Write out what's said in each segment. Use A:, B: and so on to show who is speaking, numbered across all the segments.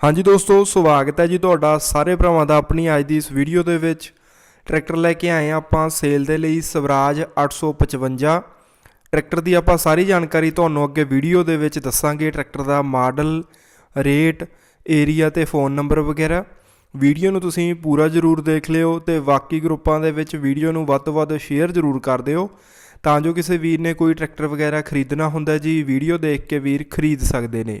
A: ਹਾਂਜੀ ਦੋਸਤੋ, ਸਵਾਗਤ ਹੈ ਜੀ ਤੁਹਾਡਾ ਸਾਰੇ ਭਰਾਵਾਂ ਦਾ ਆਪਣੀ ਅੱਜ ਦੀ ਇਸ ਵੀਡੀਓ ਦੇ ਵਿੱਚ। ਟਰੈਕਟਰ ਲੈ ਕੇ ਆਏ ਹਾਂ ਆਪਾਂ ਸੇਲ ਦੇ ਲਈ ਸਵਰਾਜ 855 ਟਰੈਕਟਰ ਦੀ ਆਪਾਂ ਸਾਰੀ ਜਾਣਕਾਰੀ ਤੁਹਾਨੂੰ ਅੱਗੇ ਵੀਡੀਓ ਦੇ ਵਿੱਚ ਦੱਸਾਂਗੇ। ਟਰੈਕਟਰ ਦਾ ਮਾਡਲ, ਰੇਟ, ਏਰੀਆ ਤੇ ਫੋਨ ਨੰਬਰ ਵਗੈਰਾ। ਵੀਡੀਓ ਨੂੰ ਤੁਸੀਂ ਪੂਰਾ ਜ਼ਰੂਰ ਦੇਖ ਲਿਓ ਤੇ ਬਾਕੀ ਗਰੁੱਪਾਂ ਦੇ ਵਿੱਚ ਵੀਡੀਓ ਨੂੰ ਵੱਧ ਤੋਂ ਵੱਧ ਸ਼ੇਅਰ ਜ਼ਰੂਰ ਕਰ ਦਿਓ। ਤਾਂ ਜੋ ਕਿਸੇ ਵੀਰ ਨੇ ਕੋਈ ਟਰੈਕਟਰ ਵਗੈਰਾ ਖਰੀਦਣਾ ਹੁੰਦਾ ਜੀ ਵੀਡੀਓ ਦੇਖ ਕੇ ਵੀਰ ਖਰੀਦ ਸਕਦੇ ਨੇ।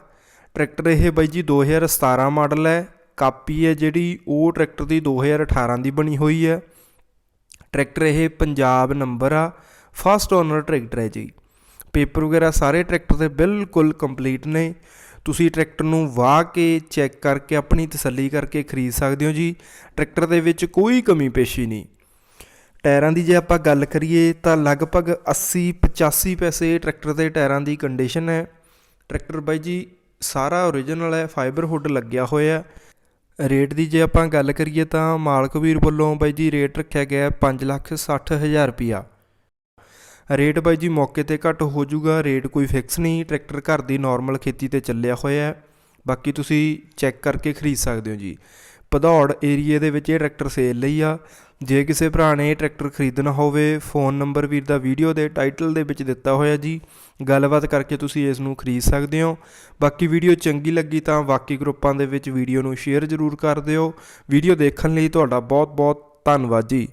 A: ਟਰੈਕਟਰ ਇਹ ਬਾਈ ਜੀ 2017 ਮਾਡਲ ਹੈ। ਕਾਪੀ ਹੈ ਜਿਹੜੀ, ਉਹ ਟਰੈਕਟਰ ਦੀ 2018 ਦੀ ਬਣੀ ਹੋਈ ਹੈ। ਟਰੈਕਟਰ ਇਹ ਪੰਜਾਬ ਨੰਬਰ ਆ, ਫਸਟ ਓਨਰ ਟਰੈਕਟਰ ਹੈ ਜੀ। ਪੇਪਰ ਵਗੈਰਾ ਸਾਰੇ ਟਰੈਕਟਰ ਦੇ ਬਿਲਕੁਲ ਕੰਪਲੀਟ ਨੇ। ਤੁਸੀਂ ਟਰੈਕਟਰ ਨੂੰ ਵਾਹ ਕੇ ਚੈੱਕ ਕਰਕੇ ਆਪਣੀ ਤਸੱਲੀ ਕਰਕੇ ਖਰੀਦ ਸਕਦੇ ਹੋ ਜੀ। ਟਰੈਕਟਰ ਦੇ ਵਿੱਚ ਕੋਈ ਕਮੀ ਪੇਸ਼ੀ ਨਹੀਂ। ਟਾਇਰਾਂ ਦੀ ਜੇ ਆਪਾਂ ਗੱਲ ਕਰੀਏ ਤਾਂ ਲਗਭਗ 80 85 ਪੈਸੇ ਟਰੈਕਟਰ ਦੇ ਟਾਇਰਾਂ ਦੀ ਕੰਡੀਸ਼ਨ ਹੈ। ਟਰੈਕਟਰ ਬਾਈ ਜੀ ਸਾਰਾ ਓਰੀਜਨਲ ਹੈ ਫਾਈਬਰ ਹੁੱਡ ਲੱਗਿਆ ਹੋਇਆ ਰੇਟ ਦੀ ਜੇ ਆਪਾਂ ਗੱਲ ਕਰੀਏ ਤਾਂ ਮਾਲਕ ਵੀਰ ਵੱਲੋਂ ਬਾਈ ਜੀ ਰੇਟ ਰੱਖਿਆ ਗਿਆ 560000 ਰੁਪਿਆ ਰੇਟ ਬਾਈ ਜੀ ਮੌਕੇ ਤੇ ਘੱਟ ਹੋ ਜਾਊਗਾ ਰੇਟ ਕੋਈ ਫਿਕਸ ਨਹੀਂ ਟਰੈਕਟਰ ਘਰ ਦੀ ਨਾਰਮਲ ਖੇਤੀ ਤੇ ਚੱਲਿਆ ਹੋਇਆ ਹੈ। ਬਾਕੀ ਤੁਸੀਂ ਚੈੱਕ ਕਰਕੇ ਖਰੀਦ ਸਕਦੇ ਹੋ ਜੀ। ਭਦੌੜ ਏਰੀਏ ਦੇ ਵਿੱਚ ਇਹ ਟਰੈਕਟਰ ਸੇਲ ਲਈ ਆ। ਜੇ ਕਿਸੇ ਭਰਾ ਨੇ ਇਹ ਟਰੈਕਟਰ ਖਰੀਦਣਾ ਹੋਵੇ, ਫੋਨ ਨੰਬਰ ਵੀਰ ਦਾ ਵੀਡੀਓ ਦੇ ਟਾਈਟਲ ਦੇ ਵਿੱਚ ਦਿੱਤਾ ਹੋਇਆ ਜੀ। ਗੱਲਬਾਤ ਕਰਕੇ ਤੁਸੀਂ ਇਸ ਨੂੰ ਖਰੀਦ ਸਕਦੇ ਹੋ। ਬਾਕੀ ਵੀਡੀਓ ਚੰਗੀ ਲੱਗੀ ਤਾਂ ਬਾਕੀ ਗਰੁੱਪਾਂ ਦੇ ਵਿੱਚ ਵੀਡੀਓ ਨੂੰ ਸ਼ੇਅਰ ਜ਼ਰੂਰ ਕਰ ਦਿਓ। ਵੀਡੀਓ ਦੇਖਣ ਲਈ ਤੁਹਾਡਾ ਬਹੁਤ ਬਹੁਤ ਧੰਨਵਾਦ ਜੀ।